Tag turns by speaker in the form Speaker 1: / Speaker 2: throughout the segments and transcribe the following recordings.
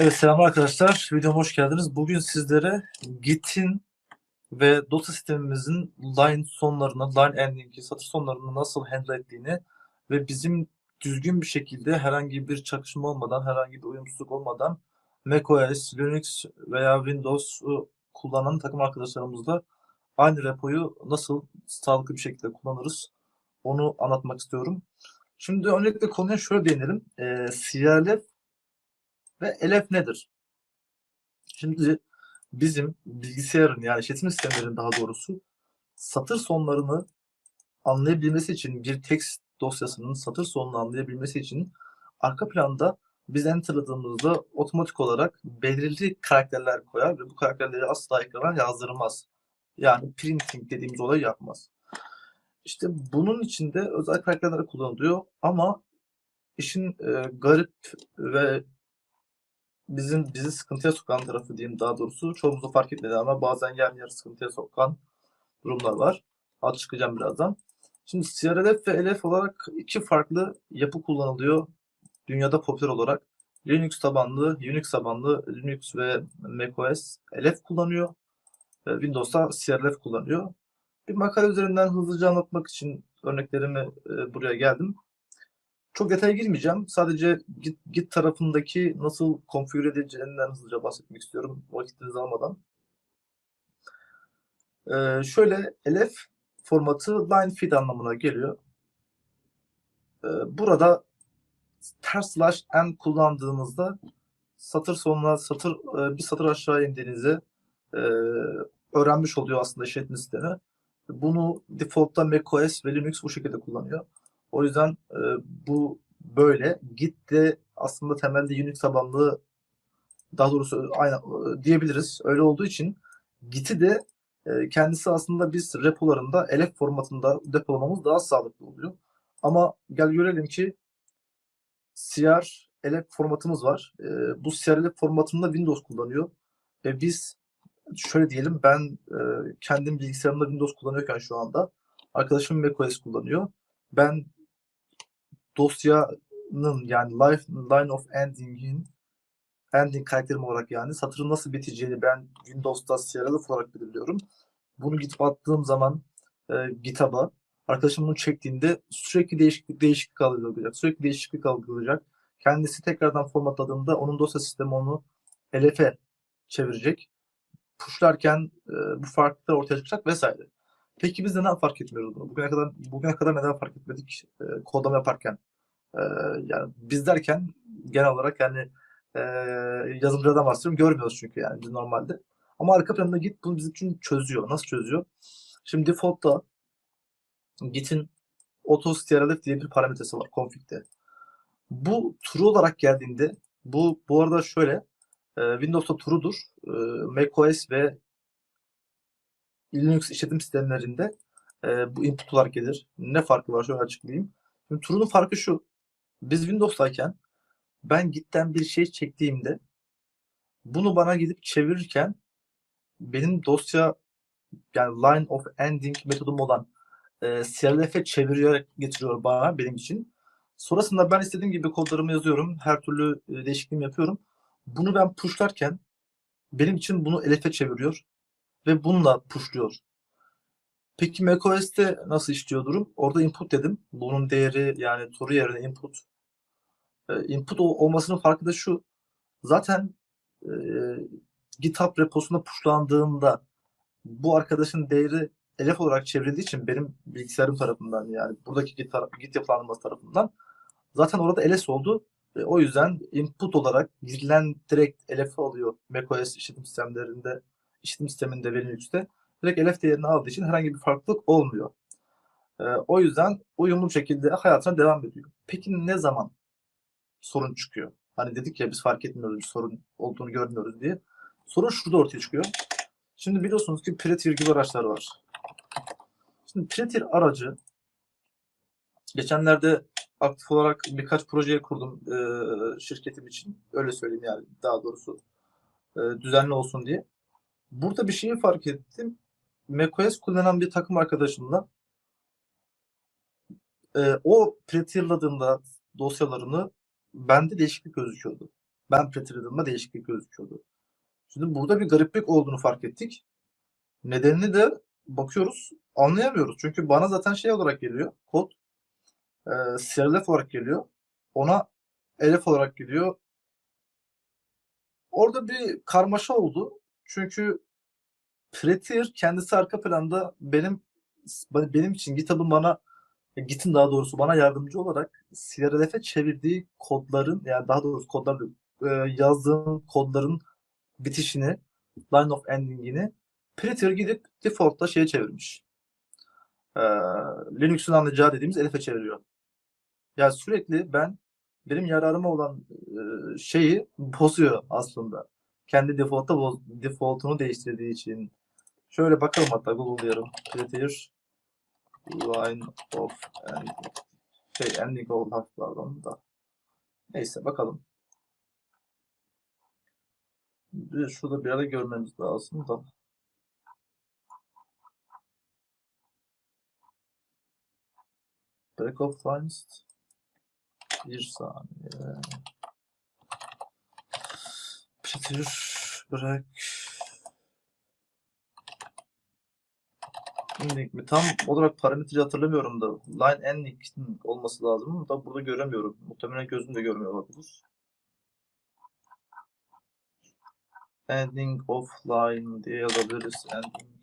Speaker 1: Evet selam arkadaşlar. Videoma hoş geldiniz. Bugün sizlere Git'in ve dosya sistemimizin line sonlarını, line ending'i, satır sonlarını nasıl handle ettiğini ve bizim düzgün bir şekilde herhangi bir çakışma olmadan, herhangi bir uyumsuzluk olmadan macOS, Linux veya Windows'u kullanan takım arkadaşlarımızla aynı repoyu nasıl sağlıklı bir şekilde kullanırız onu anlatmak istiyorum. Şimdi öncelikle konuya şöyle değinelim. E, CLF ve elef nedir? Şimdi bizim bilgisayarın yani işletim sistemlerinin daha doğrusu satır sonlarını anlayabilmesi için bir text dosyasının satır sonunu anlayabilmesi için arka planda biz enterladığımızda otomatik olarak belirli karakterler koyar ve bu karakterleri asla ekrana yazdırmaz. Yani printing dediğimiz olayı yapmaz. İşte bunun içinde özel karakterler kullanılıyor ama işin e, garip ve bizim bizi sıkıntıya sokan tarafı diyeyim daha doğrusu çoğumuzu fark etmedi ama bazen yer yer sıkıntıya sokan durumlar var. Ad çıkacağım birazdan. Şimdi CRLF ve LF olarak iki farklı yapı kullanılıyor dünyada popüler olarak. Linux tabanlı, Unix tabanlı Linux ve macOS LF kullanıyor. Windows'ta CRLF kullanıyor. Bir makale üzerinden hızlıca anlatmak için örneklerimi e, buraya geldim. Çok detaya girmeyeceğim. Sadece Git, Git tarafındaki nasıl konfigür edileceğinden hızlıca bahsetmek istiyorum vakitinizi almadan. Ee, şöyle elef formatı line feed anlamına geliyor. Ee, burada ters slash n kullandığınızda satır sonuna satır e, bir satır aşağı indiğinizde e, öğrenmiş oluyor aslında işletim sistemi. Bunu default'ta macOS ve Linux bu şekilde kullanıyor. O yüzden e, bu böyle. Git de aslında temelde Unix tabanlı daha doğrusu aynı e, diyebiliriz. Öyle olduğu için Git'i de e, kendisi aslında biz repolarında elef formatında depolamamız daha sağlıklı oluyor. Ama gel görelim ki CR elef formatımız var. E, bu CR elef formatında Windows kullanıyor. Ve biz şöyle diyelim ben e, kendim bilgisayarımda Windows kullanıyorken şu anda arkadaşım macOS kullanıyor. Ben dosyanın yani life, line of ending'in ending karakterim olarak yani satırın nasıl biteceğini ben Windows'ta CRLF olarak belirliyorum. Bunu gidip attığım zaman e, GitHub'a arkadaşım bunu çektiğinde sürekli değişiklik değişiklik algılayacak. Sürekli değişiklik algılayacak. Kendisi tekrardan formatladığında onun dosya sistemi onu LF'e çevirecek. Pushlarken e, bu farklılıklar ortaya çıkacak vesaire. Peki biz neden fark etmiyoruz bunu? Bugüne kadar bugüne kadar neden fark etmedik e, kodlama yaparken? Yani biz derken genel olarak yani e, yazılımcılardan bahsediyorum. Görmüyoruz çünkü yani biz normalde. Ama arka planda Git bunu bizim için çözüyor. Nasıl çözüyor? Şimdi default'ta Git'in auto strlf diye bir parametresi var config'de. Bu true olarak geldiğinde bu bu arada şöyle e, Windows'ta true'dur. E, macOS ve Linux işletim sistemlerinde e, bu input olarak gelir. Ne farkı var? Şöyle açıklayayım. Şimdi True'nun farkı şu. Biz Windows'tayken ben Git'ten bir şey çektiğimde bunu bana gidip çevirirken benim dosya yani line of ending metodum olan e, CLF'e çeviriyor getiriyor bana benim için. Sonrasında ben istediğim gibi kodlarımı yazıyorum. Her türlü e, değişikliğimi yapıyorum. Bunu ben pushlarken benim için bunu elif'e çeviriyor ve bununla pushluyor. Peki macOS'te nasıl işliyor durum? Orada input dedim. Bunun değeri yani soru yerine input. E, input olmasının farkı da şu. Zaten e, GitHub reposunda pushlandığında bu arkadaşın değeri elef olarak çevrildiği için benim bilgisayarım tarafından yani buradaki Git, Git yapılanması tarafından zaten orada ls oldu. E, o yüzden input olarak girilen direkt elef alıyor macOS işletim sistemlerinde işletim sisteminde ve Linux'te direkt elef değerini aldığı için herhangi bir farklılık olmuyor. E, o yüzden uyumlu şekilde hayatına devam ediyor. Peki ne zaman sorun çıkıyor? Hani dedik ya biz fark etmiyoruz sorun olduğunu görmüyoruz diye. Sorun şurada ortaya çıkıyor. Şimdi biliyorsunuz ki Prettier gibi araçlar var. Şimdi Prettier aracı geçenlerde aktif olarak birkaç projeyi kurdum e, şirketim için. Öyle söyleyeyim yani daha doğrusu e, düzenli olsun diye. Burada bir şeyi fark ettim. macOS kullanan bir takım arkadaşımla e, o pretierladığımda dosyalarını bende değişiklik gözüküyordu. Ben Pretty'de değişiklik gözüküyordu. Şimdi burada bir gariplik olduğunu fark ettik. Nedenini de bakıyoruz anlayamıyoruz. Çünkü bana zaten şey olarak geliyor. Kod e, CRLF olarak geliyor. Ona elif olarak gidiyor. Orada bir karmaşa oldu. Çünkü Prettier kendisi arka planda benim benim için GitHub'ın bana Git'in daha doğrusu bana yardımcı olarak CRLF'e çevirdiği kodların yani daha doğrusu kodlar e, yazdığım kodların bitişini line of ending'ini Prettier gidip default'ta şeye çevirmiş. Ee, Linux'un anlayacağı dediğimiz Elif'e çeviriyor. Yani sürekli ben benim yararıma olan e, şeyi bozuyor aslında. Kendi default'ta boz, default'unu değiştirdiği için. Şöyle bakalım hatta Google'layalım. Prettier line of ending. Şey ending of pardon da. Neyse bakalım. Bir şurada bir ara görmemiz lazım da. Break of lines. Bir saniye. Peter bırak. Ending mi? Tam olarak parametreyi hatırlamıyorum da. Line ending olması lazım ama da burada göremiyorum. Muhtemelen gözüm de görmüyor olabilir. Ending of line diye yazabiliriz. Ending.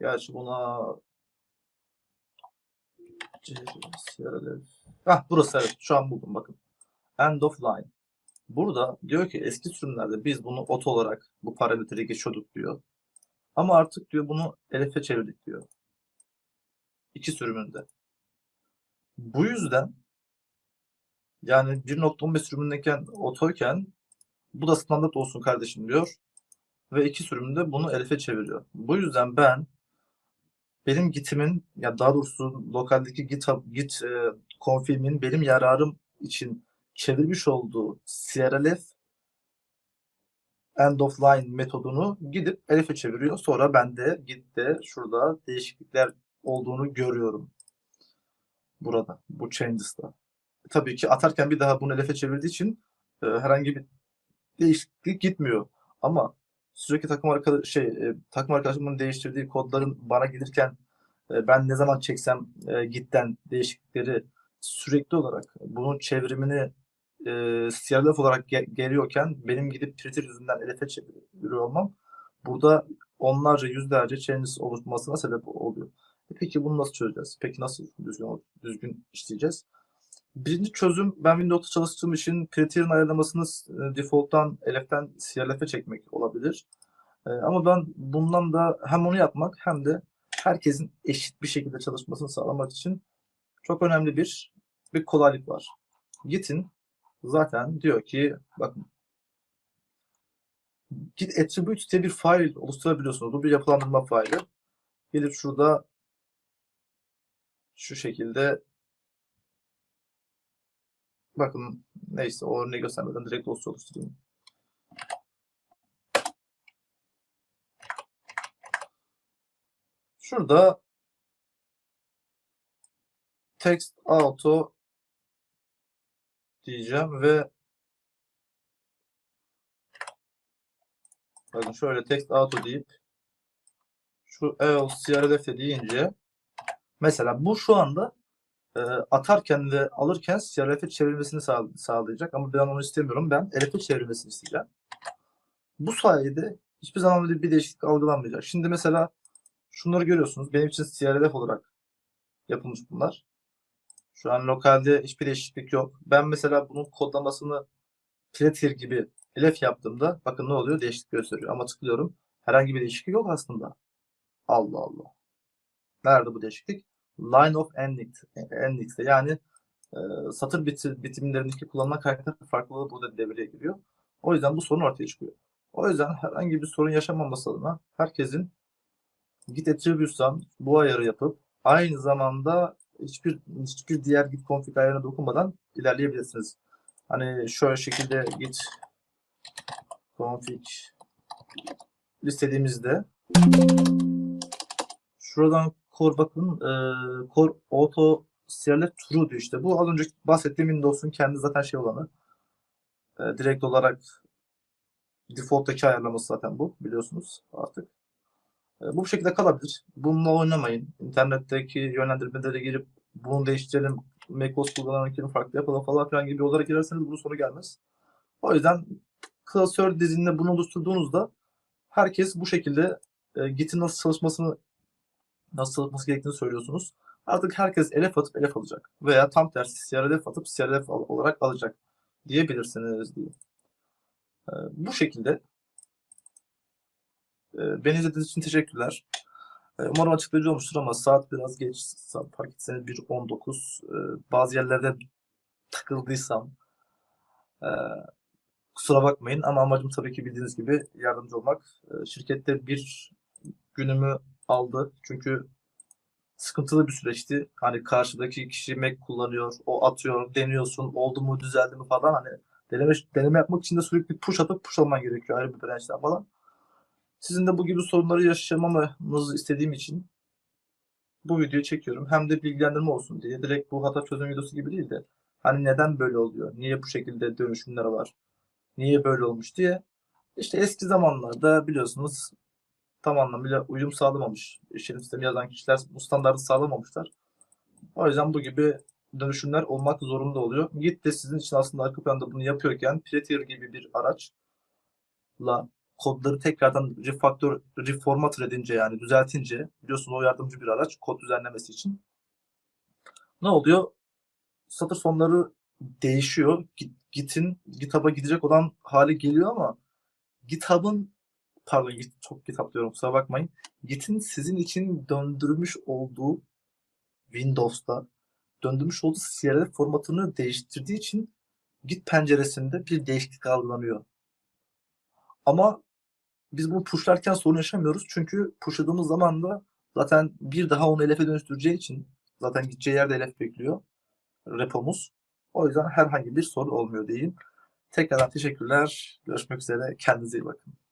Speaker 1: Gerçi buna Hah burası evet. Şu an buldum bakın. End of line. Burada diyor ki eski sürümlerde biz bunu auto olarak bu parametreyi geçiyorduk diyor. Ama artık diyor bunu elif'e çevirdik diyor. İki sürümünde. Bu yüzden yani 1.15 sürümündeyken otoyken bu da standart olsun kardeşim diyor. Ve iki sürümünde bunu elif'e çeviriyor. Bu yüzden ben benim gitimin ya daha doğrusu lokaldeki GitHub git e, config'imin benim yararım için çevirmiş olduğu CRLF end of line metodunu gidip Elif'e çeviriyor. Sonra ben de Git'te şurada değişiklikler olduğunu görüyorum. Burada. Bu changes'ta. Tabii ki atarken bir daha bunu Elif'e çevirdiği için e, herhangi bir değişiklik gitmiyor. Ama sürekli takım arkadaş şey e, takım arkadaşımın değiştirdiği kodların bana gelirken e, ben ne zaman çeksem e, gitten değişiklikleri sürekli olarak bunun çevrimini e, CRLF olarak ge- geliyorken benim gidip Twitter yüzünden Elif'e çeviriyor olmam burada onlarca yüzlerce changes oluşmasına sebep oluyor. E peki bunu nasıl çözeceğiz? Peki nasıl düzgün düzgün işleyeceğiz? Birinci çözüm ben Windows'ta çalıştığım için Prettyer'ın ayarlamasını e, default'tan Elif'ten CRLF'e çekmek olabilir. E, ama ben bundan da hem onu yapmak hem de herkesin eşit bir şekilde çalışmasını sağlamak için çok önemli bir bir kolaylık var. Git'in zaten diyor ki bakın Git attributes diye bir file oluşturabiliyorsunuz. Bu bir yapılandırma faili. Gelip şurada şu şekilde bakın neyse o örneği göstermeden direkt dosya oluşturayım. Şurada text auto diyeceğim ve bakın şöyle text auto deyip şu EOS CRLF deyince mesela bu şu anda e, atarken ve alırken CRLF'e çevirmesini sağ, sağlayacak ama ben onu istemiyorum. Ben LF'e çevirmesini isteyeceğim. Bu sayede hiçbir zaman bir değişiklik algılanmayacak. Şimdi mesela şunları görüyorsunuz. Benim için CRLF olarak yapılmış bunlar. Şu an lokalde hiçbir değişiklik yok. Ben mesela bunun kodlamasını Prettier gibi elef yaptığımda bakın ne oluyor? Değişiklik gösteriyor. Ama tıklıyorum. Herhangi bir değişiklik yok aslında. Allah Allah. Nerede bu değişiklik? Line of ending, ending'de yani e, satır biti, bitimlerindeki kullanılan karakter farklılığı burada devreye giriyor. O yüzden bu sorun ortaya çıkıyor. O yüzden herhangi bir sorun yaşamaması adına herkesin Git attributes'tan bu ayarı yapıp aynı zamanda hiçbir hiçbir diğer git config ayarına dokunmadan ilerleyebilirsiniz. Hani şöyle şekilde git config istediğimizde şuradan core bakın e, core auto CLF True diyor işte. Bu az önce bahsettiğim Windows'un kendi zaten şey olanı. E, direkt olarak default'taki ayarlaması zaten bu biliyorsunuz artık. E, bu şekilde kalabilir. Bununla oynamayın. İnternetteki yönlendirmelere girip bunu değiştirelim, macOS kullananınkini farklı yapalım falan filan gibi yollara girerseniz bunun sonu gelmez. O yüzden klasör dizininde bunu oluşturduğunuzda herkes bu şekilde e, Git'in nasıl çalışmasını nasıl çalışması gerektiğini söylüyorsunuz. Artık herkes elef atıp elef alacak. Veya tam tersi CRLF atıp CRLF olarak alacak diyebilirsiniz diyeyim. E, bu şekilde beni izlediğiniz için teşekkürler. E, Umarım açıklayıcı olmuştur ama saat biraz geç. Saat fark etseniz 1.19. E, bazı yerlerde takıldıysam kusura bakmayın ama amacım tabii ki bildiğiniz gibi yardımcı olmak. Şirkette bir günümü aldı. Çünkü sıkıntılı bir süreçti. Hani karşıdaki kişi Mac kullanıyor, o atıyor, deniyorsun, oldu mu, düzeldi mi falan hani deneme, deneme yapmak için de sürekli push atıp push alman gerekiyor ayrı bir branch'ten falan. Sizin de bu gibi sorunları yaşamamanızı istediğim için bu videoyu çekiyorum. Hem de bilgilendirme olsun diye. Direkt bu hata çözüm videosu gibi değil de hani neden böyle oluyor? Niye bu şekilde dönüşümler var? Niye böyle olmuş diye. İşte eski zamanlarda biliyorsunuz tam anlamıyla uyum sağlamamış. İşletim sistemi yazan kişiler bu standartı sağlamamışlar. O yüzden bu gibi dönüşümler olmak zorunda oluyor. Git de sizin için aslında arka planda bunu yapıyorken Prettier gibi bir araçla kodları tekrardan refactor, reformat edince yani düzeltince biliyorsunuz o yardımcı bir araç kod düzenlemesi için. Ne oluyor? Satır sonları değişiyor. Git- Git'in GitHub'a gidecek olan hali geliyor ama GitHub'ın pardon Git, çok GitHub diyorum kusura bakmayın. Git'in sizin için döndürmüş olduğu Windows'ta döndürmüş olduğu CLF formatını değiştirdiği için Git penceresinde bir değişiklik algılanıyor. Ama biz bunu pushlarken sorun yaşamıyoruz. Çünkü pushladığımız zaman da zaten bir daha onu LF'e dönüştüreceği için zaten gideceği yerde LF bekliyor repomuz. O yüzden herhangi bir sorun olmuyor diyeyim. Tekrardan teşekkürler. Görüşmek üzere. Kendinize iyi bakın.